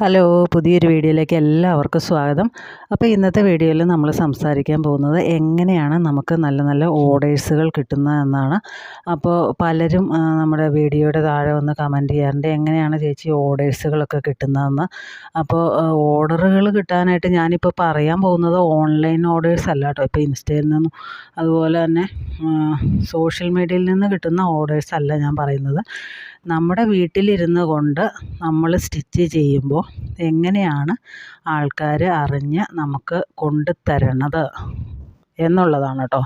Hello പുതിയൊരു വീഡിയോയിലേക്ക് എല്ലാവർക്കും സ്വാഗതം. അപ്പോൾ ഇന്നത്തെ വീഡിയോയിൽ നമ്മൾ സംസാരിക്കാൻ പോകുന്നത് എങ്ങനെയാണ് നമുക്ക് നല്ല നല്ല ഓർഡേഴ്സുകൾ കിട്ടുന്നത് എന്നാണ്. അപ്പോൾ പലരും നമ്മുടെ വീഡിയോയുടെ താഴെ വന്ന് കമന്റ് ചെയ്യാറുണ്ട് എങ്ങനെയാണ് ചേച്ചി ഓർഡേഴ്സുകളൊക്കെ കിട്ടുന്നതെന്ന്. അപ്പോൾ ഓർഡറുകൾ കിട്ടാനായിട്ട് ഞാനിപ്പോൾ പറയാൻ പോകുന്നത് ഓൺലൈൻ ഓർഡേഴ്സ് അല്ല കേട്ടോ. ഇപ്പോൾ ഇൻസ്റ്റയിൽ നിന്നും അതുപോലെ തന്നെ സോഷ്യൽ മീഡിയയിൽ നിന്ന് കിട്ടുന്ന ഓർഡേഴ്സ് അല്ല ഞാൻ പറയുന്നത്. നമ്മുടെ വീട്ടിലിരുന്ന് കൊണ്ട് നമ്മൾ സ്റ്റിച്ച് ചെയ്യുമ്പോൾ എങ്ങനെയാണ് ആൾക്കാർ അറിഞ്ഞ് നമുക്ക് കൊണ്ട് തരണത് എന്നുള്ളതാണ് കേട്ടോ.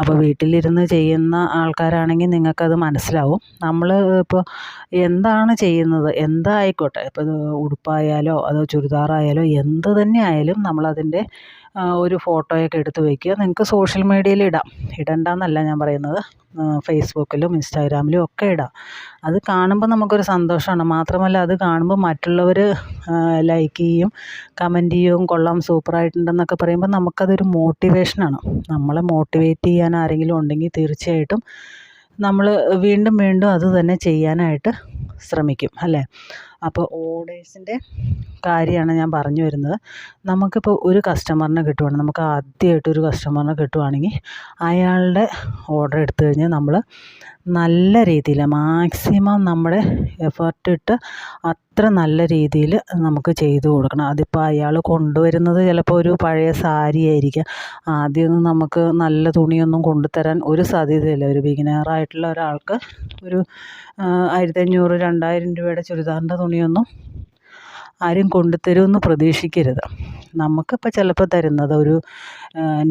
അപ്പോൾ വീട്ടിലിരുന്ന് ചെയ്യുന്ന ആൾക്കാരാണെങ്കിൽ നിങ്ങൾക്കത് മനസ്സിലാവും. നമ്മൾ ഇപ്പോൾ എന്താണ് ചെയ്യുന്നത്? എന്തായിക്കോട്ടെ? ഇപ്പോൾ ഉടുപ്പായാലോ അതോ ചുരിദാറായാലോ എന്ത് തന്നെ ആയാലും നമ്മളതിന്റെ ഒരു ഫോട്ടോയൊക്കെ എടുത്ത് വയ്ക്കുക നിങ്ങൾക്ക് സോഷ്യൽ മീഡിയയിൽ ഇടാം. ഇടണ്ടെന്നല്ല ഞാൻ പറയുന്നത്. ഫേസ്ബുക്കിലും ഇൻസ്റ്റാഗ്രാമിലും ഒക്കെ ഇടാം. അത് കാണുമ്പോൾ നമുക്കൊരു സന്തോഷമാണ്. മാത്രമല്ല അത് കാണുമ്പോൾ മറ്റുള്ളവർ ലൈക്ക് ചെയ്യും കമന്റ് ചെയ്യും കൊള്ളാം സൂപ്പറായിട്ടുണ്ടെന്നൊക്കെ പറയുമ്പോൾ നമുക്കതൊരു മോട്ടിവേഷനാണ് നമ്മളെ മോട്ടിവേറ്റ് ചെയ്യാൻ ആരെങ്കിലും ഉണ്ടെങ്കിൽ തീർച്ചയായിട്ടും നമ്മൾ വീണ്ടും വീണ്ടും അത് തന്നെ ചെയ്യാനായിട്ട് ശ്രമിക്കും അല്ലേ? അപ്പോൾ ഓർഡേഴ്സിന്റെ കാര്യമാണ് ഞാൻ പറഞ്ഞു വരുന്നത്. നമുക്കിപ്പോൾ ഒരു കസ്റ്റമറിനെ കിട്ടുവാണ് നമുക്ക് ആദ്യമായിട്ട് ഒരു കസ്റ്റമറിനെ കിട്ടുവാണെങ്കിൽ അയാളുടെ ഓർഡർ എടുത്തു കഴിഞ്ഞാൽ നമ്മൾ നല്ല രീതിയിൽ മാക്സിമം നമ്മുടെ എഫേർട്ട് ഇട്ട് അത്ര നല്ല രീതിയിൽ നമുക്ക് ചെയ്തു കൊടുക്കണം. അതിപ്പോൾ അയാൾ കൊണ്ടുവരുന്നത് ചിലപ്പോൾ ഒരു പഴയ സാരി ആയിരിക്കാം. ആദ്യമൊന്നും നമുക്ക് നല്ല തുണിയൊന്നും കൊണ്ടുതരാൻ ഒരു സാധ്യതയില്ല. ഒരു ബിഗിനറായിട്ടുള്ള ഒരാൾക്ക് ഒരു ആയിരത്തി അഞ്ഞൂറ് രണ്ടായിരം രൂപയുടെ ചുരിദാറിന്റെ തുണിയൊന്നും ആരും കൊണ്ടുതരുമെന്ന് പ്രതീക്ഷിക്കരുത്. നമുക്കിപ്പോൾ ചിലപ്പോൾ തരുന്നത് ഒരു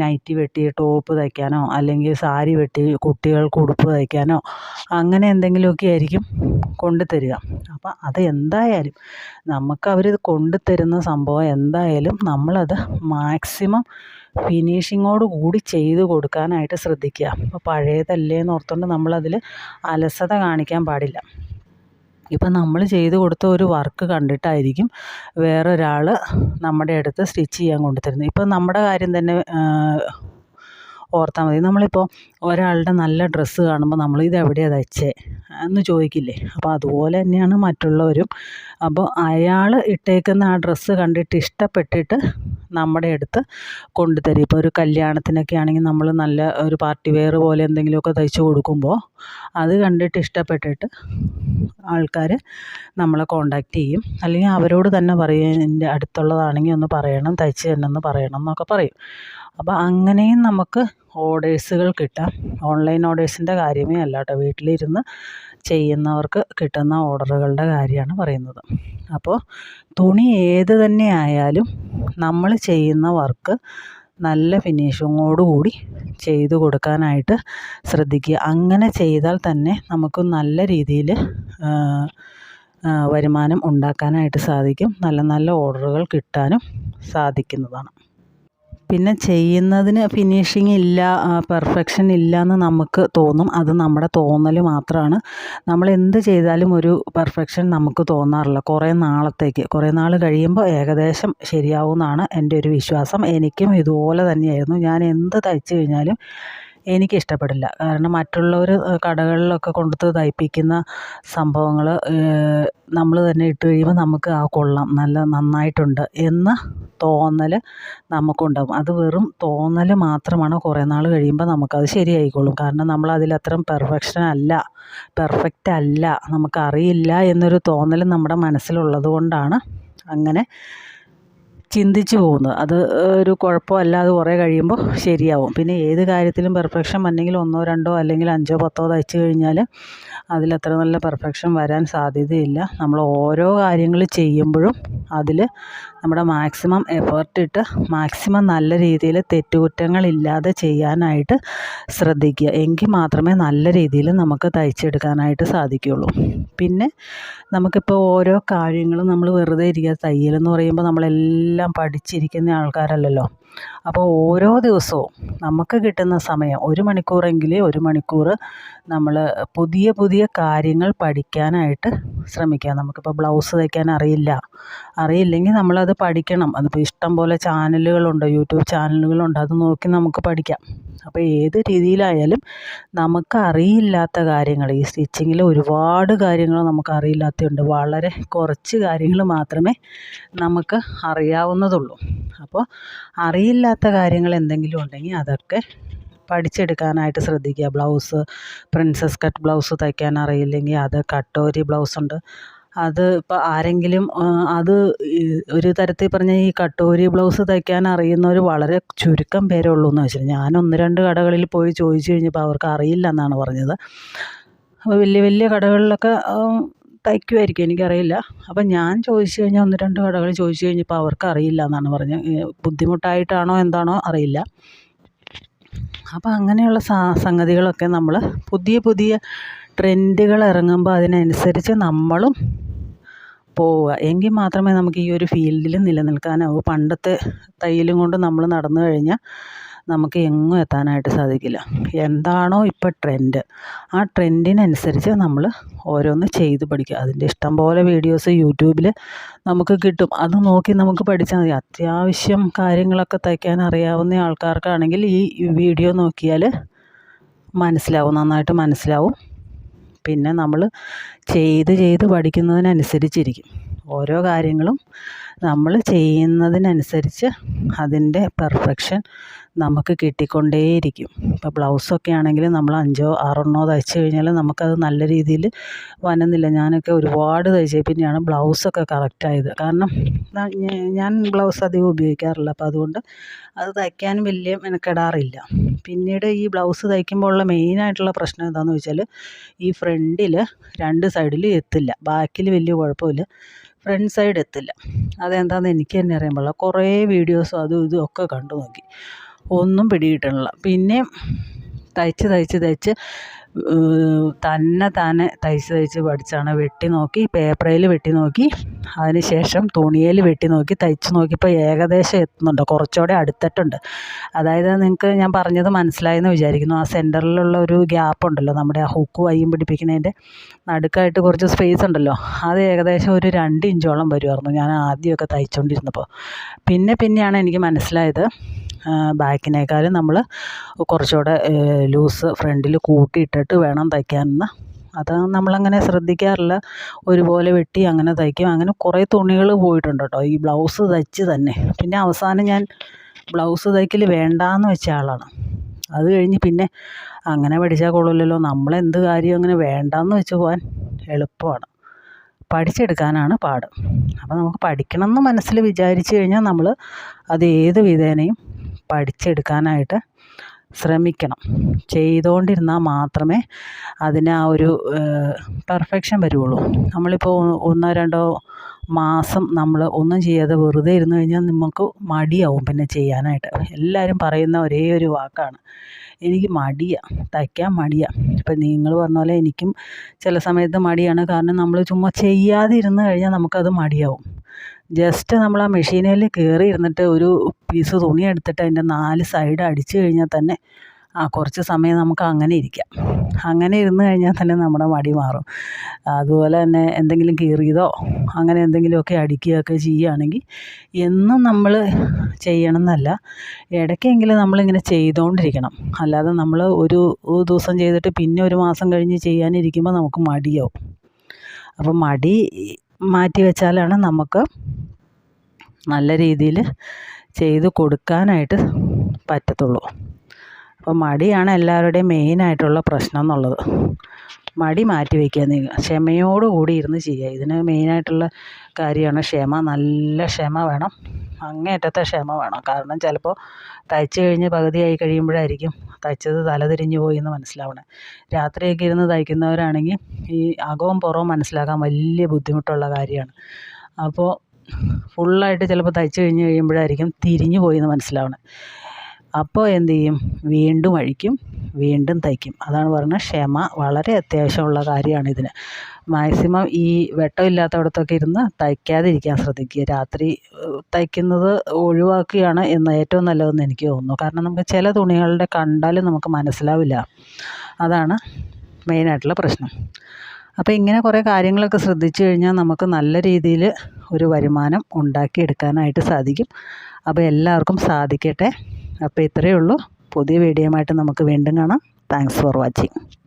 നൈറ്റി വെട്ടി ടോപ്പ് തയ്ക്കാനോ അല്ലെങ്കിൽ സാരി വെട്ടി കുട്ടികൾക്ക് ഉടുപ്പ് തയ്ക്കാനോ അങ്ങനെ എന്തെങ്കിലുമൊക്കെ ആയിരിക്കും കൊണ്ടുതരിക. അപ്പോൾ അത് എന്തായാലും നമുക്ക് അവർ കൊണ്ടുതരുന്ന സംഭവം എന്തായാലും നമ്മളത് മാക്സിമം ഫിനിഷിങ്ങോട് കൂടി ചെയ്ത് കൊടുക്കാനായിട്ട് ശ്രദ്ധിക്കുക. അപ്പോൾ പഴയതല്ലേ എന്ന് ഓർത്തുകൊണ്ട് നമ്മളതിൽ അലസത കാണിക്കാൻ പാടില്ല. ഇപ്പം നമ്മൾ ചെയ്ത് കൊടുത്ത ഒരു വർക്ക് കണ്ടിട്ടായിരിക്കും വേറൊരാൾ നമ്മുടെ അടുത്ത് സ്റ്റിച്ച് ചെയ്യാൻ കൊണ്ടുത്തരുന്നത്. ഇപ്പം നമ്മുടെ കാര്യം തന്നെ ഓർത്താൽ മതി. നമ്മളിപ്പോൾ ഒരാളുടെ നല്ല ഡ്രസ്സ് കാണുമ്പോൾ നമ്മൾ ഇത് എവിടെയാണ് തയ്ച്ചേ എന്ന് ചോദിക്കില്ലേ? അപ്പോൾ അതുപോലെ തന്നെയാണ് മറ്റുള്ളവരും. അപ്പോൾ അയാൾ ഇട്ടേക്കുന്ന ആ ഡ്രസ്സ് കണ്ടിട്ട് ഇഷ്ടപ്പെട്ടിട്ട് നമ്മുടെ അടുത്ത് കൊണ്ടുതരും. ഇപ്പോൾ ഒരു കല്യാണത്തിനൊക്കെ ആണെങ്കിൽ നമ്മൾ നല്ല ഒരു പാർട്ടി വെയർ പോലെ എന്തെങ്കിലുമൊക്കെ തയ്ച്ച് കൊടുക്കുമ്പോൾ അത് കണ്ടിട്ട് ഇഷ്ടപ്പെട്ടിട്ട് ആൾക്കാർ നമ്മളെ കോണ്ടാക്റ്റ് ചെയ്യും. അല്ലെങ്കിൽ അവരോട് തന്നെ പറയും എന്റെ അടുത്തുള്ളതാണെങ്കിൽ ഒന്ന് പറയണം തയ്ച്ച് തന്നെന്ന് പറയണം എന്നൊക്കെ പറയും. അപ്പോൾ അങ്ങനെയും നമുക്ക് ഓർഡേഴ്സുകൾ കിട്ടാം ഓൺലൈൻ ഓർഡേഴ്സിന്റെ കാര്യമേ അല്ല കേട്ടോ. വീട്ടിലിരുന്ന് ചെയ്യുന്നവർക്ക് കിട്ടുന്ന ഓർഡറുകളുടെ കാര്യമാണ് പറയുന്നത്. അപ്പോൾ തുണി ഏത് തന്നെ ആയാലും നമ്മൾ ചെയ്യുന്ന വർക്ക് നല്ല ഫിനിഷിങ്ങോടുകൂടി ചെയ്തു കൊടുക്കാനായിട്ട് ശ്രദ്ധിക്കുക. അങ്ങനെ ചെയ്താൽ തന്നെ നമുക്ക് നല്ല രീതിയിൽ വരുമാനം ഉണ്ടാക്കാനായിട്ട് സാധിക്കും. നല്ല നല്ല ഓർഡറുകൾ കിട്ടാനും സാധിക്കുന്നതാണ്. പിന്നെ ചെയ്യുന്നതിന് ഫിനിഷിംഗ് ഇല്ല പെർഫെക്ഷൻ ഇല്ല എന്ന് നമുക്ക് തോന്നും. അത് നമ്മുടെ തോന്നൽ മാത്രമാണ് നമ്മൾ എന്ത് ചെയ്താലും ഒരു പെർഫെക്ഷൻ നമുക്ക് തോന്നാറില്ല. കുറേ നാളത്തേക്ക്. കുറേ നാൾ കഴിയുമ്പോൾ ഏകദേശം ശരിയാവുമെന്നാണ് എന്റെ ഒരു വിശ്വാസം. എനിക്കും ഇതുപോലെ തന്നെയായിരുന്നു. ഞാൻ എന്ത് തയ്ച്ചു കഴിഞ്ഞാലും എനിക്കിഷ്ടപ്പെടില്ല. കാരണം മറ്റുള്ളവർ കടകളിലൊക്കെ കൊണ്ടുത്ത് തയ്പ്പിക്കുന്ന സംഭവങ്ങൾ നമ്മൾ തന്നെ ഇട്ട് കഴിയുമ്പോൾ നമുക്ക് ആ കൊള്ളാം. നല്ല നന്നായിട്ടുണ്ട് എന്ന തോന്നൽ നമുക്കുണ്ടാകും അത് വെറും തോന്നൽ മാത്രമാണ് കുറേ നാൾ കഴിയുമ്പോൾ നമുക്കത് ശരിയായിക്കോളും. കാരണം നമ്മൾ അതിലത്രയും പെർഫെക്ഷൻ അല്ല പെർഫെക്റ്റ് അല്ല നമുക്കറിയില്ല എന്നൊരു തോന്നൽ നമ്മുടെ മനസ്സിലുള്ളത് കൊണ്ടാണ് അങ്ങനെ ചിന്തിച്ചു പോകുന്നത്. അത് ഒരു കുഴപ്പമല്ല അത് കുറേ കഴിയുമ്പോൾ ശരിയാവും. പിന്നെ ഏത് കാര്യത്തിലും പെർഫെക്ഷൻ അല്ലെങ്കിൽ ഒന്നോ രണ്ടോ അല്ലെങ്കിൽ അഞ്ചോ പത്തോ തയ്ച്ച് കഴിഞ്ഞാൽ അതിലത്ര നല്ല പെർഫെക്ഷൻ വരാൻ സാധ്യതയില്ല. നമ്മൾ ഓരോ കാര്യങ്ങൾ ചെയ്യുമ്പോഴും അതിൽ നമ്മുടെ മാക്സിമം എഫേർട്ട് ഇട്ട് മാക്സിമം നല്ല രീതിയിൽ തെറ്റുകുറ്റങ്ങളില്ലാതെ ചെയ്യാനായിട്ട് ശ്രദ്ധിക്കുക. എങ്കിൽ മാത്രമേ നല്ല രീതിയിൽ നമുക്ക് തയ്ച്ചെടുക്കാനായിട്ട് സാധിക്കുകയുള്ളൂ. പിന്നെ നമുക്കിപ്പോൾ ഓരോ കാര്യങ്ങളും നമ്മൾ വെറുതെ ഇരിക്കുക. തയ്യലെന്ന് പറയുമ്പോൾ നമ്മളെല്ലാം പഠിച്ചിരിക്കുന്ന ആൾക്കാരല്ലല്ലോ. അപ്പോൾ ഓരോ ദിവസവും നമുക്ക് കിട്ടുന്ന സമയം ഒരു മണിക്കൂറെങ്കിൽ ഒരു മണിക്കൂർ നമ്മൾ പുതിയ പുതിയ കാര്യങ്ങൾ പഠിക്കാനായിട്ട് ശ്രമിക്കുക. നമുക്കിപ്പോൾ ബ്ലൗസ് തയ്ക്കാൻ അറിയില്ല. അറിയില്ലെങ്കിൽ നമ്മളത് പഠിക്കണം. അതിപ്പോൾ ഇഷ്ടം പോലെ ചാനലുകളുണ്ട്. യൂട്യൂബ് ചാനലുകളുണ്ട്. അത് നോക്കി നമുക്ക് പഠിക്കാം. അപ്പോൾ ഏത് രീതിയിലായാലും നമുക്ക് അറിയില്ലാത്ത കാര്യങ്ങൾ ഈ സ്റ്റിച്ചിങ്ങിൽ ഒരുപാട് കാര്യങ്ങൾ നമുക്ക് അറിയില്ലാത്തതുണ്ട്. വളരെ കുറച്ച് കാര്യങ്ങൾ മാത്രമേ നമുക്ക് അറിയാവുന്നതുള്ളൂ. അപ്പോൾ അറിയില്ലാത്ത കാര്യങ്ങൾ എന്തെങ്കിലും ഉണ്ടെങ്കിൽ അതൊക്കെ പഠിച്ചെടുക്കാനായിട്ട് ശ്രദ്ധിക്കുക. ബ്ലൗസ് പ്രിൻസസ് കട്ട് ബ്ലൗസ് തയ്ക്കാൻ അറിയില്ലെങ്കിൽ അത് കട്ടോരി ബ്ലൗസ് ഉണ്ട്. അത് ഇപ്പോൾ ആരെങ്കിലും അത് ഒരു തരത്തിൽ പറഞ്ഞാൽ ഈ കട്ടോരി ബ്ലൗസ് തയ്ക്കാൻ അറിയുന്നവർ വളരെ ചുരുക്കം പേരേ ഉള്ളൂ എന്ന് വെച്ചാൽ ഞാൻ ഒന്ന് രണ്ട് കടകളിൽ പോയി ചോദിച്ചു കഴിഞ്ഞപ്പോൾ അവർക്ക് അറിയില്ല എന്നാണ് പറഞ്ഞത്. അപ്പോൾ വലിയ വലിയ കടകളിലൊക്കെ തയ്ക്കുമായിരിക്കും എനിക്കറിയില്ല. അപ്പം ഞാൻ ചോദിച്ചു കഴിഞ്ഞാൽ ഒന്ന് രണ്ട് കടകളിൽ ചോദിച്ചു കഴിഞ്ഞപ്പോൾ അവർക്ക് അറിയില്ല എന്നാണ് പറഞ്ഞത്. ബുദ്ധിമുട്ടായിട്ടാണോ എന്താണോ അറിയില്ല. അപ്പം അങ്ങനെയുള്ള സംഗതികളൊക്കെ നമ്മൾ പുതിയ പുതിയ ട്രെൻഡുകൾ ഇറങ്ങുമ്പോൾ അതിനനുസരിച്ച് നമ്മളും പോവുക. എങ്കിൽ മാത്രമേ നമുക്ക് ഈ ഒരു ഫീൽഡിൽ നിലനിൽക്കാനാവൂ. പണ്ടത്തെ തയ്യലും കൊണ്ട് നമ്മൾ നടന്നു കഴിഞ്ഞാൽ നമുക്ക് എങ്ങും എത്താനായിട്ട് സാധിക്കില്ല. എന്താണോ ഇപ്പോൾ ട്രെൻഡ്. ആ ട്രെൻഡിനനുസരിച്ച് നമ്മൾ ഓരോന്ന് ചെയ്ത് പഠിക്കുക. അതിന്റെ ഇഷ്ടം പോലെ വീഡിയോസ് യൂട്യൂബിൽ നമുക്ക് കിട്ടും. അത് നോക്കി നമുക്ക് പഠിച്ചാൽ മതി. അത്യാവശ്യം കാര്യങ്ങളൊക്കെ തയ്ക്കാൻ അറിയാവുന്ന ആൾക്കാർക്കാണെങ്കിൽ ഈ വീഡിയോ നോക്കിയാൽ മനസ്സിലാവും. നന്നായിട്ട് മനസ്സിലാവും. പിന്നെ നമ്മൾ ചെയ്ത് ചെയ്ത് പഠിക്കുന്നതിനനുസരിച്ചിരിക്കും. ഓരോ കാര്യങ്ങളും നമ്മൾ ചെയ്യുന്നതിനനുസരിച്ച് അതിന്റെ പെർഫെക്ഷൻ നമുക്ക് കിട്ടിക്കൊണ്ടേയിരിക്കും. ഇപ്പോൾ ബ്ലൗസൊക്കെ ആണെങ്കിൽ നമ്മൾ അഞ്ചോ ആറെണ്ണോ തയ്ച്ച് കഴിഞ്ഞാൽ നമുക്കത് നല്ല രീതിയിൽ വന്നുന്നില്ല ഞാനൊക്കെ ഒരുപാട് തയ്ച്ചേ പിന്നെയാണ് ബ്ലൗസൊക്കെ കറക്റ്റായത്. കാരണം ഞാൻ ബ്ലൗസ് അധികം ഉപയോഗിക്കാറില്ല. അപ്പോൾ അതുകൊണ്ട് അത് തയ്ക്കാനും വലിയ മെനക്കെടാറില്ല. പിന്നീട് ഈ ബ്ലൗസ് തയ്ക്കുമ്പോൾ ഉള്ള മെയിനായിട്ടുള്ള പ്രശ്നം എന്താണെന്ന് വെച്ചാൽ ഈ ഫ്രണ്ടിൽ രണ്ട് സൈഡിൽ എത്തില്ല. ബാക്കിൽ വലിയ കുഴപ്പമില്ല. ഫ്രണ്ട് സൈഡ് എത്തില്ല. അതെന്താണെന്ന് എനിക്ക് തന്നെ അറിയാൻ പാടില്ല. കുറേ വീഡിയോസും അതും ഇതും ഒക്കെ കണ്ടു നോക്കി. ഒന്നും പിടികിട്ടണില്ല. പിന്നെ തയ്ച്ച് തയ്ച്ച് തയ്ച്ച് തന്നെ താനെ തയ്ച്ച് തയ്ച്ച് പഠിച്ചാണ് വെട്ടി നോക്കി പേപ്പറേൽ വെട്ടി നോക്കി അതിന് ശേഷം തുണിയിൽ വെട്ടി നോക്കി തയ്ച്ച് നോക്കിയപ്പോൾ ഏകദേശം എത്തുന്നുണ്ട് കുറച്ചുകൂടെ അടുത്തിട്ടുണ്ട്. അതായത് നിങ്ങൾക്ക് ഞാൻ പറഞ്ഞത് മനസ്സിലായെന്ന് വിചാരിക്കുന്നു. ആ സെന്ററിലുള്ള ഒരു ഗ്യാപ്പ് ഉണ്ടല്ലോ നമ്മുടെ ആ ഹുക്ക് വയ്യും പിടിപ്പിക്കുന്നതിന്റെ നടുക്കായിട്ട് കുറച്ച് സ്പേസ് ഉണ്ടല്ലോ അത് ഏകദേശം ഒരു രണ്ട് ഇഞ്ചോളം വരുമായിരുന്നു ഞാൻ ആദ്യമൊക്കെ തയ്ച്ചുകൊണ്ടിരുന്നപ്പോൾ പിന്നെ പിന്നെയാണ് എനിക്ക് മനസ്സിലായത് ബാക്കിനേക്കാളും നമ്മൾ കുറച്ചുകൂടെ ലൂസ് ഫ്രണ്ടിൽ കൂട്ടിയിട്ടിട്ട് വേണം തയ്ക്കാനെന്ന്. അത് നമ്മളങ്ങനെ ശ്രദ്ധിക്കാറില്ല. ഒരുപോലെ വെട്ടി അങ്ങനെ തയ്ക്കും. അങ്ങനെ കുറേ തുണികൾ പോയിട്ടുണ്ട് കേട്ടോ ഈ ബ്ലൗസ് തയ്ച്ച് തന്നെ. പിന്നെ അവസാനം ഞാൻ ബ്ലൗസ് തയ്ക്കൽ വേണ്ടാന്ന് വെച്ച ആളാണ്. അത് കഴിഞ്ഞ് പിന്നെ അങ്ങനെ പഠിച്ചാൽ കൊള്ളില്ലല്ലോ. നമ്മളെന്ത് കാര്യം അങ്ങനെ വേണ്ടാന്ന് വെച്ച് പോകാൻ എളുപ്പമാണ്. പഠിച്ചെടുക്കാനാണ് പാട്. അപ്പോൾ നമുക്ക് പഠിക്കണം എന്ന് മനസ്സിൽ വിചാരിച്ചു കഴിഞ്ഞാൽ നമ്മൾ അത് ഏത് വിധേനയും പഠിച്ചെടുക്കാനായിട്ട് ശ്രമിക്കണം. ചെയ്തുകൊണ്ടിരുന്നാൽ മാത്രമേ അതിന് ആ ഒരു പെർഫെക്ഷൻ വരുള്ളൂ നമ്മളിപ്പോൾ ഒന്നോ രണ്ടോ മാസം നമ്മൾ ഒന്നും ചെയ്യാതെ വെറുതെ ഇരുന്ന് കഴിഞ്ഞാൽ നമുക്ക് മടിയാവും പിന്നെ ചെയ്യാനായിട്ട്. എല്ലാവരും പറയുന്ന ഒരേ ഒരു വാക്കാണ്. എനിക്ക് മടിയാണ് തയ്ക്കാൻ മടിയാണ് ഇപ്പം നിങ്ങൾ പറഞ്ഞ പോലെ എനിക്കും ചില സമയത്ത് മടിയാണ്. കാരണം നമ്മൾ ചുമ്മാ ചെയ്യാതെ ഇരുന്ന് കഴിഞ്ഞാൽ നമുക്കത് മടിയാവും. ജസ്റ്റ് നമ്മൾ ആ മെഷീനിൽ കയറി ഇരുന്നിട്ട് ഒരു പീസ് തുണി എടുത്തിട്ട് അതിന്റെ നാല് സൈഡ് അടിച്ചു കഴിഞ്ഞാൽ തന്നെ ആ കുറച്ച് സമയം നമുക്ക് അങ്ങനെ ഇരിക്കാം. അങ്ങനെ ഇരുന്ന് കഴിഞ്ഞാൽ തന്നെ നമ്മുടെ മടി മാറും. അതുപോലെ തന്നെ എന്തെങ്കിലും കീറിയതോ അങ്ങനെ എന്തെങ്കിലുമൊക്കെ അടിക്കുകയൊക്കെ ചെയ്യുകയാണെങ്കിൽ എന്നും നമ്മൾ ചെയ്യണം എന്നല്ല ഇടയ്ക്കെങ്കിലും നമ്മളിങ്ങനെ ചെയ്തുകൊണ്ടിരിക്കണം അല്ലാതെ നമ്മൾ ഒരു ദിവസം ചെയ്തിട്ട് പിന്നെ ഒരു മാസം കഴിഞ്ഞ് ചെയ്യാനിരിക്കുമ്പോൾ നമുക്ക് മടിയാവും. അപ്പോൾ മടി മാറ്റി വെച്ചാലാണ് നമുക്ക് നല്ല രീതിയിൽ ചെയ്ത് കൊടുക്കാനായിട്ട് പറ്റത്തുള്ളൂ. അപ്പോൾ മടിയാണ് എല്ലാവരുടെയും മെയിനായിട്ടുള്ള പ്രശ്നം എന്നുള്ളത്. മടി മാറ്റി വയ്ക്കുക നിങ്ങൾ ക്ഷമയോട് കൂടി ഇരുന്ന് ചെയ്യുക. ഇതിന് മെയിനായിട്ടുള്ള കാര്യമാണ് ക്ഷമ. നല്ല ക്ഷമ വേണം. അങ്ങേയറ്റത്തെ ക്ഷമ വേണം. കാരണം ചിലപ്പോൾ തയ്ച്ച് കഴിഞ്ഞ് പകുതിയായി കഴിയുമ്പോഴായിരിക്കും തയ്ച്ചത് തലതിരിഞ്ഞ് പോയി എന്ന് മനസ്സിലാവണേ. രാത്രിയൊക്കെ ഇരുന്ന് തയ്ക്കുന്നവരാണെങ്കിൽ ഈ അകവും പുറവും മനസ്സിലാക്കാൻ വലിയ ബുദ്ധിമുട്ടുള്ള കാര്യമാണ്. അപ്പോൾ ഫുള്ളായിട്ട് ചിലപ്പോൾ തയ്ച്ച് കഴിഞ്ഞ് കഴിയുമ്പോഴായിരിക്കും തിരിഞ്ഞു പോയെന്ന് മനസ്സിലാവണം. അപ്പോൾ എന്ത് ചെയ്യും? വീണ്ടും അഴിക്കും വീണ്ടും തയ്ക്കും. അതാണ് പറയുന്നത് ക്ഷമ. വളരെ അത്യാവശ്യമുള്ള കാര്യമാണ് ഇതിന്. മാക്സിമം ഈ വെട്ടമില്ലാത്തവിടത്തൊക്കെ ഇരുന്ന് തയ്ക്കാതിരിക്കാൻ ശ്രദ്ധിക്കുക. രാത്രി തയ്ക്കുന്നത് ഒഴിവാക്കുകയാണ് എന്ന് ഏറ്റവും നല്ലതെന്ന് എനിക്ക് തോന്നുന്നു. കാരണം നമുക്ക് ചില തുണികളുടെ കണ്ടാലും നമുക്ക് മനസ്സിലാവില്ല. അതാണ് മെയിനായിട്ടുള്ള പ്രശ്നം. അപ്പോൾ ഇങ്ങനെ കുറേ കാര്യങ്ങളൊക്കെ ശ്രദ്ധിച്ചു കഴിഞ്ഞാൽ നമുക്ക് നല്ല രീതിയിൽ ഒരു വരുമാനം ഉണ്ടാക്കിയെടുക്കാനായിട്ട് സാധിക്കും. അപ്പോൾ എല്ലാവർക്കും സാധിക്കട്ടെ. അപ്പോൾ ഇത്രയേ ഉള്ളൂ. പുതിയ വീഡിയോയുമായിട്ട് നമുക്ക് വീണ്ടും കാണാം. Thanks for watching